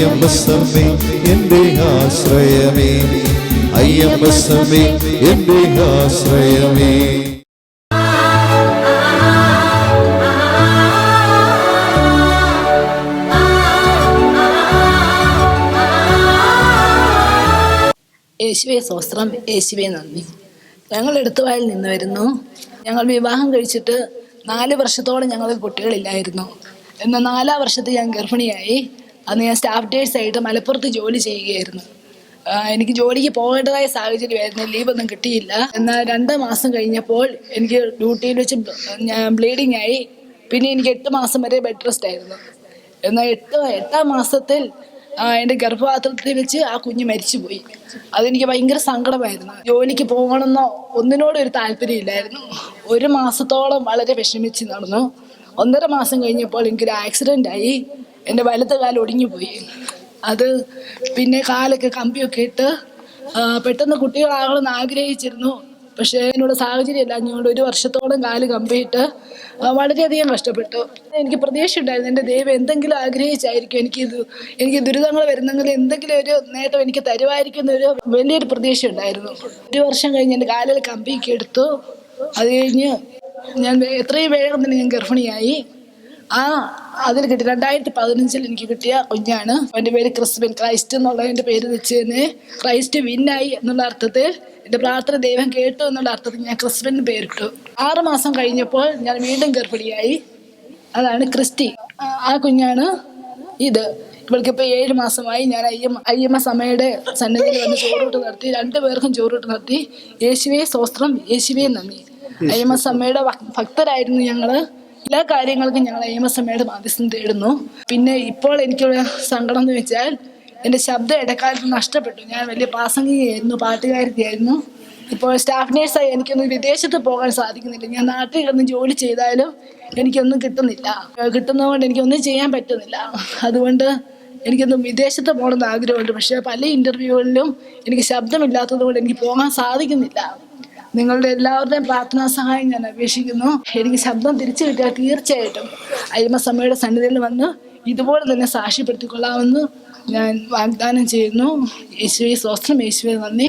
അയ്യപ്പസമ്മേ എന്റെ ആശ്രയമേ. അയ്യപ്പസമ്മേ എന്റെ ആശ്രയമേ. യേശുവെ സ്വസ്ത്രം യേശുവെ നന്ദി. ഞങ്ങൾ എടുത്തുവായിൽ നിന്ന് വരുന്നു. ഞങ്ങൾ വിവാഹം കഴിച്ചിട്ട് നാല് വർഷത്തോളം ഞങ്ങൾ കുട്ടികളില്ലായിരുന്നു. എന്നാൽ നാലാം വർഷത്തെ ഞാൻ ഗർഭിണിയായി. അന്ന് ഞാൻ സ്റ്റാഫ് ആയിട്ട് മലപ്പുറത്ത് ജോലി ചെയ്യുകയായിരുന്നു. എനിക്ക് ജോലിക്ക് പോകേണ്ടതായ സാഹചര്യമായിരുന്നു. ലീവൊന്നും കിട്ടിയില്ല. എന്നാൽ രണ്ട് മാസം കഴിഞ്ഞപ്പോൾ എനിക്ക് ഡ്യൂട്ടിയിൽ വെച്ച് ഞാൻ ബ്ലീഡിങ് ആയി. പിന്നെ എനിക്ക് എട്ട് മാസം വരെ ബെഡ് റെസ്റ്റ് ആയിരുന്നു. എന്നാൽ എട്ട് എട്ടാം മാസത്തിൽ എന്റെ ഗർഭപാത്രത്തിൽ വെച്ച് ആ കുഞ്ഞ് മരിച്ചുപോയി. അതെനിക്ക് ഭയങ്കര സങ്കടമായിരുന്നു. ജോലിക്ക് പോകണമെന്നോ ഒന്നിനോടും ഒരു താല്പര്യമില്ലായിരുന്നു. ഒരു മാസത്തോളം വളരെ വിഷമിച്ച് നടന്നു. ഒന്നര മാസം കഴിഞ്ഞപ്പോൾ എനിക്കൊരു ആക്സിഡന്റ് ആയി. എന്റെ വലത്തെ കാലം ഒടിഞ്ഞുപോയി. അത് പിന്നെ കാലൊക്കെ കമ്പിയൊക്കെ ഇട്ട് പെട്ടെന്ന് കുട്ടികളാകണമെന്ന് ആഗ്രഹിച്ചിരുന്നു. പക്ഷേ അതിനുള്ള സാഹചര്യം ഇല്ല അതുകൊണ്ട് ഒരു വർഷത്തോളം കാൽ കമ്പിയിട്ട് വളരെയധികം കഷ്ടപ്പെട്ടു. എനിക്ക് പ്രതീക്ഷ ഉണ്ടായിരുന്നു എന്റെ ദൈവം എന്തെങ്കിലും ആഗ്രഹിച്ചായിരിക്കും എനിക്കിത് എനിക്ക് ദുരിതങ്ങൾ വരുന്നെങ്കിൽ എന്തെങ്കിലും ഒരു നേട്ടം എനിക്ക് തരുമായിരിക്കും എന്നൊരു വലിയൊരു പ്രതീക്ഷ ഉണ്ടായിരുന്നു ഒരു വർഷം കഴിഞ്ഞ് എന്റെ കാലിൽ കമ്പിയൊക്കെ എടുത്തു. അത് കഴിഞ്ഞ് ഞാൻ എത്രയും വേഗം തന്നെ ഞാൻ ഗർഭിണിയായി. ആ അതിൽ കിട്ടി. രണ്ടായിരത്തി പതിനഞ്ചിൽ എനിക്ക് കിട്ടിയ കുഞ്ഞാണ്. എന്റെ പേര് ക്രിസ്ത്യൻ ക്രൈസ്റ്റ് എന്നുള്ളതിന്റെ പേര് വെച്ച് തന്നെ ക്രൈസ്റ്റ് വിന്നായി എന്നുള്ള അർത്ഥത്തിൽ എന്റെ പ്രാർത്ഥന ദൈവം കേട്ടു എന്നുള്ള അർത്ഥത്തിൽ ഞാൻ ക്രിസ്ത്യന് പേരിട്ടു. ആറ് മാസം കഴിഞ്ഞപ്പോൾ ഞാൻ വീണ്ടും ഗർഭിണിയായി. അതാണ് ക്രിസ്റ്റി. ആ- കുഞ്ഞാണ് ഇത്. ഇവൾക്കിപ്പോൾ ഏഴ് മാസമായി. ഞാൻ അയ്യമ്മ അയ്യമ്മ സമയുടെ സന്നിധിയിൽ വന്ന് ചോറൂട്ട് നടത്തി. രണ്ടു പേർക്കും ചോറൂട്ട് നടത്തി. യേശുവേ സ്വസ്ത്രം യേശുവേ നന്ദി. അയ്യമ്മ സമയുടെ ഭക്തരായിരുന്നു ഞങ്ങൾ. എല്ലാ കാര്യങ്ങൾക്കും ഞങ്ങൾ ഏമസമ്മയുടെ മാധ്യസ്ഥം തേടുന്നു. പിന്നെ ഇപ്പോൾ എനിക്കുള്ള സങ്കടം എന്ന് വെച്ചാൽ എന്റെ ശബ്ദം ഇടക്കാലത്ത് നഷ്ടപ്പെട്ടു. ഞാൻ വലിയ പ്രാസംഗികയായിരുന്നു പാട്ടുകാരിയായിരുന്നു. ഇപ്പോൾ സ്റ്റാഫ് നേഴ്സായി എനിക്കൊന്നും വിദേശത്ത് പോകാൻ സാധിക്കുന്നില്ല. ഞാൻ നാട്ടിൽ കിടന്ന് ജോലി ചെയ്താലും എനിക്കൊന്നും കിട്ടുന്നില്ല. കിട്ടുന്നതുകൊണ്ട് എനിക്കൊന്നും ചെയ്യാൻ പറ്റുന്നില്ല. അതുകൊണ്ട് എനിക്കൊന്നും വിദേശത്ത് പോകണമെന്ന് ആഗ്രഹമുണ്ട്. പക്ഷേ പല ഇന്റർവ്യൂകളിലും എനിക്ക് ശബ്ദമില്ലാത്തത് കൊണ്ട് എനിക്ക് പോകാൻ സാധിക്കുന്നില്ല. നിങ്ങളുടെ എല്ലാവരുടെയും പ്രാർത്ഥനാ സഹായം ഞാൻ അപേക്ഷിക്കുന്നു. എനിക്ക് ശബ്ദം തിരിച്ചു കിട്ടിയാൽ തീർച്ചയായിട്ടും അയ്യമ്മസമ്മയുടെ സന്നിധിയിൽ വന്ന് ഇതുപോലെ തന്നെ സാക്ഷ്യപ്പെടുത്തിക്കൊള്ളാമെന്ന് ഞാൻ വാഗ്ദാനം ചെയ്യുന്നു. യേശുവെ സ്വസ്ഥം യേശുവെ നന്ദി.